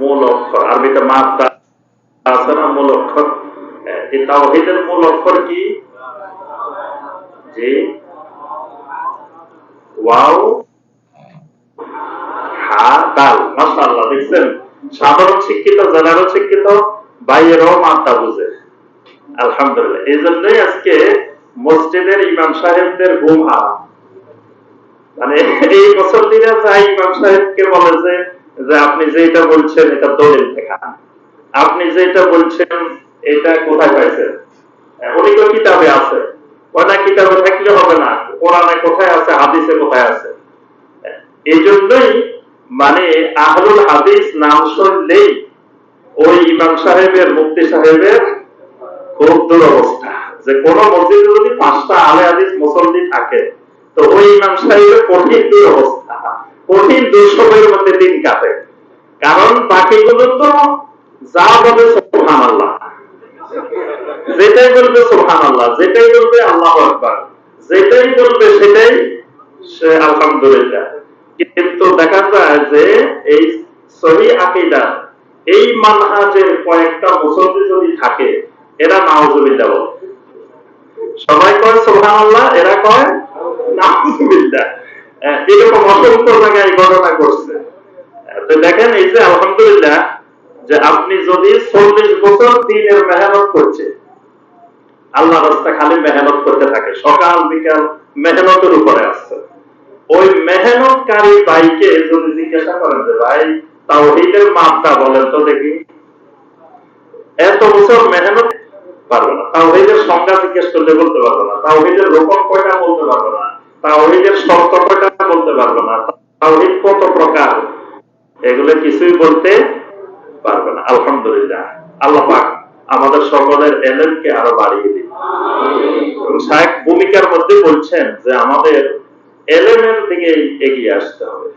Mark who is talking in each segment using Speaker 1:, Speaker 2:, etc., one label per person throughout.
Speaker 1: মূল অক্ষর। আরবিতে আছে না মূল অক্ষর। মূল অক্ষর কি? জি। ওয়াও। হা দেখছেন? সাধারণ শিক্ষিত, জেনারেল শিক্ষিত বাইরেও মাত্রা বুঝে। আলহামদুলিল্লাহ। এই জন্যই আজকে মসজিদের ইমাম সাহেবদের ঘুম হারাম মানে এই মুসল্লিরা যাই ইমাম সাহেবকে বলে যে যে আপনি যেটা বলছেন এটা দলিল দেখা আপনি যেটা বলছেন এটা কোথায় পাইছেন? হ্যাঁ, উনি তো কিতাবে আছে। ওনা কিতাবে থাকলে হবে না। কোরআনে কোথায় আছে হাদিসে কোথায় আছে? হ্যাঁ, এই জন্যই মানে আহলুল হাদিস নাম শুনলেই ওই ইমাম সাহেবের মুফতি সাহেবের খুব দুরবস্থা। যে কোন মসজিদে যদি পাঁচটা আলে হাদিস মুসল্লি থাকে তো ওই ইমাম সাহেবের কঠিন দুরবস্থা। কঠিন দুঃসবের মধ্যে দিন কাটে কারণ বাকিগুলো তো যা বলে সোহান আল্লাহ যেটাই বলবে সোহান আল্লাহ যেটাই বলবে আল্লাহ আকবার যেটাই বলবে সেটাই সে আলহামদুলিল্লাহ। কিন্তু দেখা যায় যে এই সহি আকিদা এই মানহাজের কয়েকটা মুসল্লি যদি থাকে এরা নাউজুবিল্লাহ বলে। সবাই কয় সোহান আল্লাহ এরা কয় নাউজুবিল্লাহ আহ, এরকম অসংখ্য জায়গায় করছে তো দেখেন এই যে আলহামদুলিল্লাহ যে আপনি যদি চল্লিশ বছর দিনের মেহনত করছে আল্লাহ রাস্তা খালি মেহনত করতে থাকে, সকাল, বিকাল মেহনতের উপরে আসছে। ওই মেহনতকারী ভাইকে যদি জিজ্ঞাসা করেন যে, ভাই, তাওহীদের মাপটা বলেন তো দেখি। এত বছর মেহনত পারব না। তাওহীদের সংজ্ঞা জিজ্ঞেস করলে বলতে পারব না। তাওহীদের রোপণ কয়টা বলতে পারব না। তাওহীদের শর্ত কয়টা বলতে না। তাওহীদ কত প্রকার? এগুলো কিছুই বলতে পারবে না। আলহামদুলিল্লাহ। আমাদের সকলের আরও বাড়িয়ে দিন। ভূমিকার মধ্যে বলছেন যে আমাদের দিকে এগিয়ে আসতে হবে।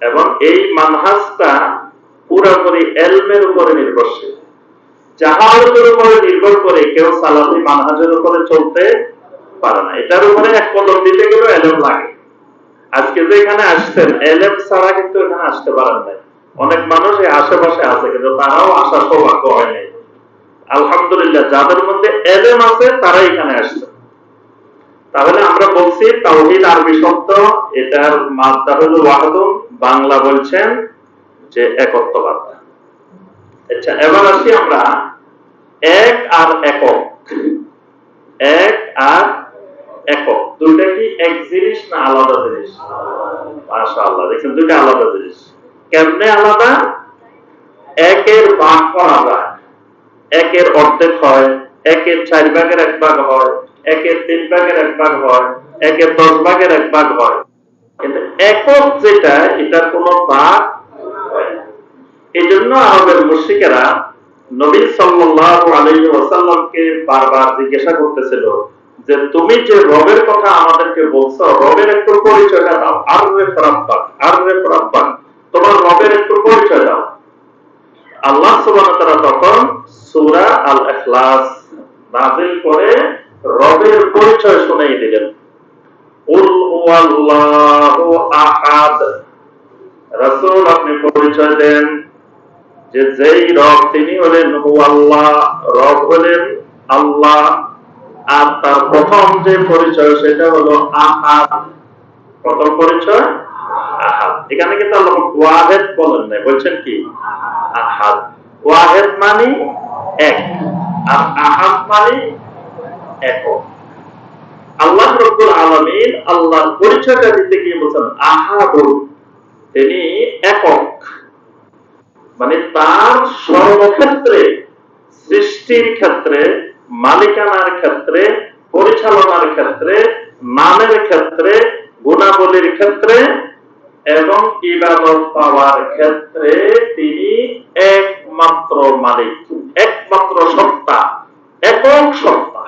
Speaker 1: এবং এই মানহাজটা পুরোপুরি এলমের উপরে নির্ভরশীল। জাহাজের উপরে নির্ভর করে কেউ সালাফি মানহাজের উপরে চলতে পারে না। এটার উপরে এক কদম দিতে গেলেও এলেম লাগে। আজকে যে এখানে আসছেন এলেম ছাড়া কিন্তু এখানে আসতে পারেন নাই। অনেক মানুষ এই আশেপাশে আছে, কিন্তু তারাও আসার সৌভাগ্য হয় নাই। আলহামদুলিল্লাহ, যাদের মধ্যে এলেম আছে, তারাই এখানে আসছে। তাহলে আমরা বলছি, তাওহীদ আরবি শব্দ, এটার মাদ্দা হলো ওয়াহদুন, বাংলা বলছেন যে একত্ববাদ। আচ্ছা এবার আসি আমরা, এক আর একক। এক আর একক, দুইটা কি এক জিনিস না আলাদা জিনিস? দেখেন দুইটা আলাদা জিনিস। কেমনে আলাদা? একের ভাগ করা যায়। একের অর্ধেক হয়, একের চার ভাগের এক ভাগ হয়, একের তিন ভাগের এক ভাগ হয়, একের দশ ভাগের এক ভাগ হয়। কিন্তু একক যেটা এটার কোনো ভাগ এই জন্য আরবের মুশরিকেরা নবী সাল্লাল্লাহু আলাইহি ওয়াসাল্লামকে বারবার জিজ্ঞাসা করতেছিল যে তুমি যে রবের কথা আমাদেরকে বলছো, রবের একটু পরিচয়টা দাও। আর রে ফরাব্বাক আর রে ফরাব্বাক তোমার রবের একটু পরিচয় দাও। আল্লাহ ওয়া তাআলা তখন সূরা আল ইখলাস নাযিল করে রবের পরিচয় শুনিয়ে দিলেন। উল হুয়াল্লাহু আহাদ। রাসূল, আপনি পরিচয় দেন যে যেই রব তিনি হলেন হু আল্লাহ রব হলেন আল্লাহ। আর তার প্রথম যে পরিচয়, সেটা হলো আহাদ প্রথম পরিচয় আহাদ এখানে কিন্তু ওয়াহেদ বলেন নাই, বলছেন কি? আহাদ ওয়াহেদ মানে এক, আর আহাদ মানে একক আল্লাহ রব্বুল আলামিন আল্লাহর পরিচয়টা দিতে গিয়ে বলছেন আহাদুল তিনি একক মানে তার সর্বক্ষেত্রে, সৃষ্টির ক্ষেত্রে মালিকানার ক্ষেত্রে, পরিচালনার ক্ষেত্রে, নামের ক্ষেত্রে, গুণাবলীর ক্ষেত্রে এবং ইবাদত পাওয়ার ক্ষেত্রে তিনি একমাত্র মালিক, একমাত্র সত্তা, একক সত্তা।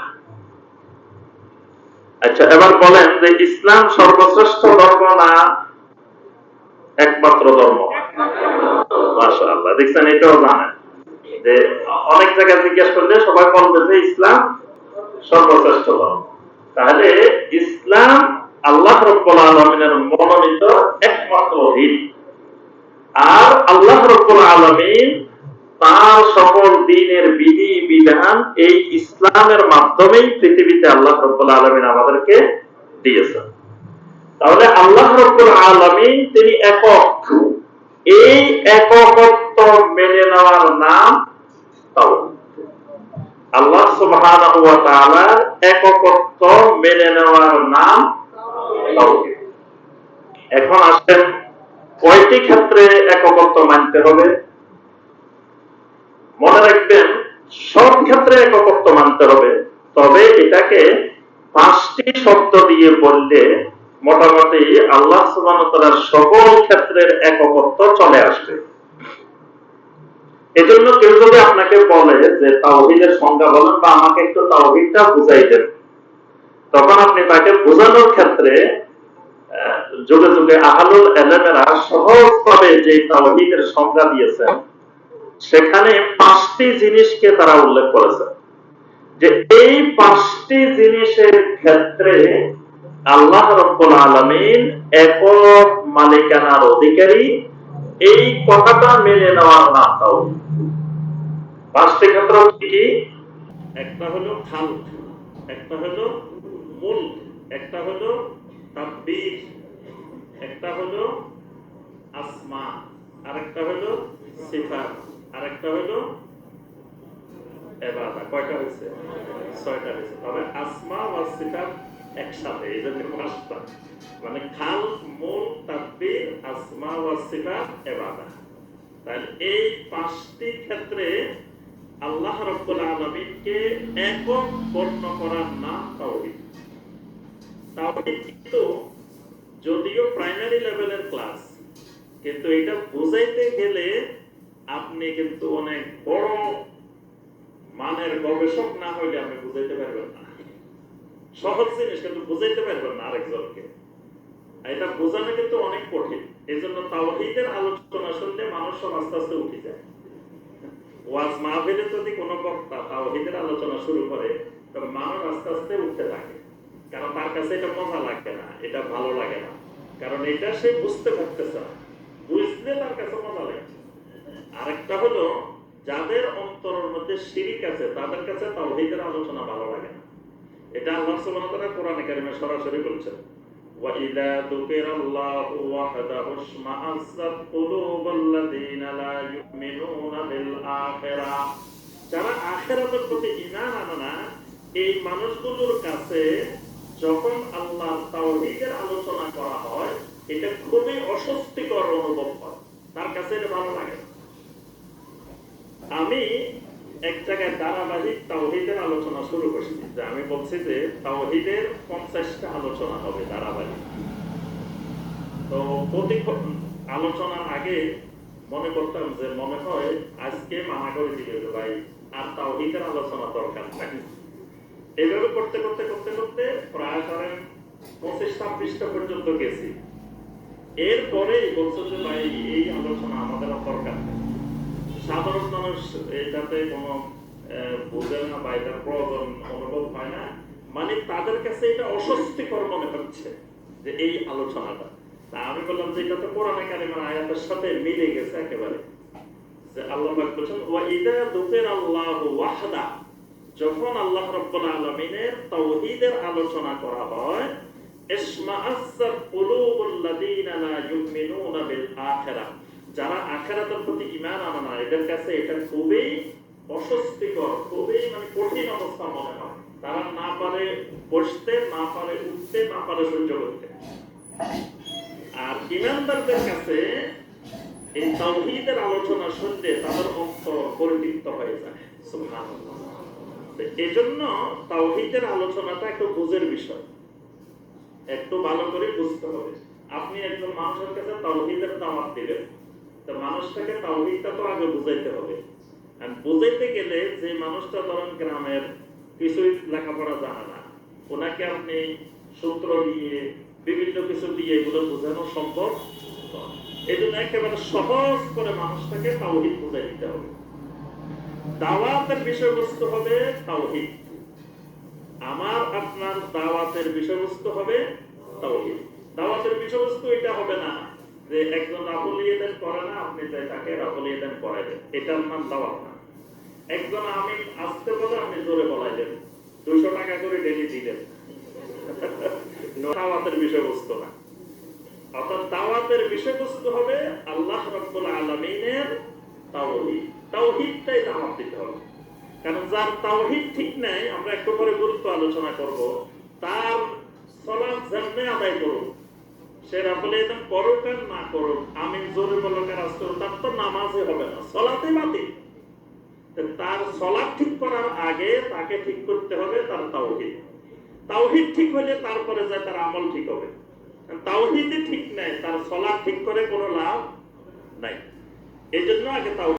Speaker 1: আচ্ছা এবার বলেন যে ইসলাম সর্বশ্রেষ্ঠ ধর্ম না একমাত্র ধর্ম? মাশাআল্লাহ, দেখছেন এটাও জানেন যে অনেক জায়গায় জিজ্ঞেস করলে সবাই বলবে ইসলাম সর্বশ্রেষ্ঠ ধর্ম তাহলে ইসলাম আল্লাহ রব্বুল আলমিনের মনোনীত একমাত্র দিন আর আল্লাহ রব্বুল আলামিন তার সকল দিনের বিধি, বিধান এই ইসলামের মাধ্যমেই পৃথিবীতে আল্লাহ রব্বুল আলামিন আমাদেরকে দিয়েছেন। তাহলে আল্লাহ রব্বুল আলামিন তিনি একক। এই এককত্ব মেনে নেওয়ার নাম আল্লাহ মেনে নেওয়ার নাম এখন আসেন, কয়টি ক্ষেত্রে মানতে হবে? মনে রাখবেন, সব ক্ষেত্রে এককত্ব মানতে হবে, তবে এটাকে পাঁচটি শব্দ দিয়ে বললে মোটামুটি আল্লাহ তাআলার সকল ক্ষেত্রের এককত্ব চলে আসবে। এজন্য কেউ যদি আপনাকে বলে যে তাওহীদের সংজ্ঞা বলেন বা আমাকে একটু তাওহীদটা বুঝাই দেন, তখন আপনি তাকে বোঝানোর ক্ষেত্রে যুগে যুগে আহলুল এলেমেরা সহজভাবে যে তাওহীদের সংজ্ঞা দিয়েছেন, সেখানে পাঁচটি জিনিসকে তারা উল্লেখ করেছেন যে এই পাঁচটি জিনিসের ক্ষেত্রে আল্লাহ রব্বুল আলামিন একক মালিকানার অধিকারী, এই কথাটা মেনে নেওয়ার নাম তাওহীদ। পাঁচটি ক্ষেত্র কি? একটা হলো খাল, একটা হলো মূল, একটা হলো তাব্বির একটা হলো আসমা আরেকটা হলো সিফাত, আরেকটা হলো এবাদা। কয়টা হয়েছে? ছয়টা হয়েছে। তবে আসমা ওয়া সিফাত একসাথে, এই জন্য পাঁচটা। মানে খাল, মূল তাব্বির আসমা ওয়া সিফাত, এবাদা। তাহলে এই পাঁচটি ক্ষেত্রে আল্লাহ রব্বুল আলমিনকে একক বর্ণ করার নাম তাওহীদ। তাওহীদ কিন্তু যদিও প্রাইমারি লেভেলের ক্লাস কিন্তু এটা বুঝাইতে গেলে আপনি কিন্তু অনেক বড় মানের গবেষক না হইলে আপনি বুঝাইতে পারবেন না। সহজ জিনিস, কিন্তু বুঝাইতে পারবেন না আরেকজনকে। এটা বোঝানো কিন্তু অনেক কঠিন। এই জন্য তাওহীদের আলোচনা শুনলে মানুষ সব আস্তে আস্তে উঠে যায়। ওয়াজ মাহফিলে যদি কোনো বক্তা তাওহীদের আলোচনা শুরু করে তবে মানুষ আস্তে আস্তে উঠতে থাকে কারণ তার কাছে এটা মজা লাগবে না এটা ভালো লাগে না কারণ এটা সে বুঝতে পারতেছে না বুঝলে তার কাছে মজা লাগছে আরেকটা হলো যাদের অন্তরের মধ্যে শিরিক আছে তাদের কাছে তাওহীদের আলোচনা ভালো লাগে না এটা আল্লাহ সুবহানাহু ওয়া তাআলা কোরআনে কারিমে সরাসরি বলছেন وَإِذَا ذُكِرَ اللَّهُ وَحْدَهُ اشْمَأَزَّتْ قُلُوبُ الَّذِينَ لَا يُؤْمِنُونَ আখেরা। যারা আখেরাতের প্রতি ইমান আনে না, এই মানুষগুলোর কাছে যখন আল্লাহ তাওহীদের আলোচনা করা হয়, এটা খুবই অস্বস্তিকর অনুভব হয়। তার কাছে এটা ভালো লাগে আমি এক জায়গায় ধারাবাহিক তাওহিদের আলোচনা শুরু করছি, যে আমি বলছি যে তাওহিদের পঞ্চাশটা আলোচনা হবে ধারাবাহিক। তো প্রতি আলোচনার আগে মনে করতাম যে মনে হয় আজকে মানা করে দিবে ভাই, আর তাও তাওহীদের আলোচনা দরকার নাই। এভাবে করতে করতে করতে করতে প্রায় ধরেন পঁচিশ, ছাব্বিশটা পর্যন্ত গেছি। এরপরে বলছো যে, ভাই, এই আলোচনা আমাদের দরকার সাধারণ মানুষ এটাতে কোনো বোঝে না বা এটার প্রয়োজন, অনুভব হয় না। মানে তাদের কাছে এটা অস্বস্তিকর মনে হচ্ছে যে, এই আলোচনাটা। আমি বললাম যে এটা তো কোরআনে কারিমের আয়াতের সাথে মিলে গেছে একেবারে। যে আল্লাহ বলছেন, ওয়া ইদা দুকির আল্লাহু ওয়াহদা। যখন আল্লাহ রাব্বুল আলামিনের তাওহীদের আলোচনা করা হয় যারা আখেরাতের প্রতি ইমান আনে না, এদের কাছে এটা খুবই অস্বস্তিকর, খুবই মানে কঠিন অবস্থা মনে হয়। তারা না পারে বসতে, না পারে উঠতে, না পারে সহ্য করতে। আর ইমানদারদের কাছে এই তাওহীদের আলোচনা শুনলে তাদের অন্তর পরিতৃপ্ত হয়ে যায়। এজন্য তাওহীদের আলোচনাটা একটু বুঝের বিষয়। একটু ভালো করে বুঝতে হবে। আপনি একজন মানুষের কাছে তাওহীদের দাওয়াত দিবেন তো মানুষটাকে তাওহীদটা তো আগে বুঝাইতে হবে। আর বুঝাইতে গেলে যে মানুষটা ধরেন গ্রামের কিছুই লেখাপড়া জানে না, ওনাকে আপনি সূত্র দিয়ে বিভিন্ন কিছু দিয়ে এগুলো বোঝানো সম্ভব এই জন্য একেবারে সহজ করে মানুষটাকে তাওহীদ বুঝাই দিতে হবে। দাওয়াতের বিষয়বস্তু হবে তাওহীদ। আমার, আপনার দাওয়াতের বিষয়বস্তু হবে তাওহীদ। দাওয়াতের বিষয়বস্তু এটা হবে না যে একজন রাফল ইয়েদেন করে না, আপনি যে তাকে রাফল ইয়েদেন করাইবেন এটার নাম দাওয়াত না। একজন আমি আসতে বলে আপনি জোরে বলাইলেন দুশো টাকা করে ডেলি দিলেন। দাওয়াতের বিষয়বস্তু না। অর্থাৎ দাওয়াতের বিষয়বস্তু হবে আল্লাহ রব্বুল আলমিনের তাওহিদ। তাওহিদটাই দাওয়াত দিতে হবে। কারণ যার তাওহিদ ঠিক নাই, আমরা একটু পরে গুরুত্ব আলোচনা করব। তার সলাৎ যেমনি আদায় করুক সে রাফলে একদম করুক আর না করুক আমি জোরে বলক আসতে তার তো নামাজে হবে না সলাতে বাতিল। তার সলাৎ ঠিক করার আগে তাকে ঠিক করতে হবে তার তাওহিদ। তাওহিদ ঠিক হলে তারপরে যায় তার আমল ঠিক হবে। তাওহিদই ঠিক নাই, তার সলাদ ঠিক করে কোনো লাভ নাই। এই জন্য আগে তাও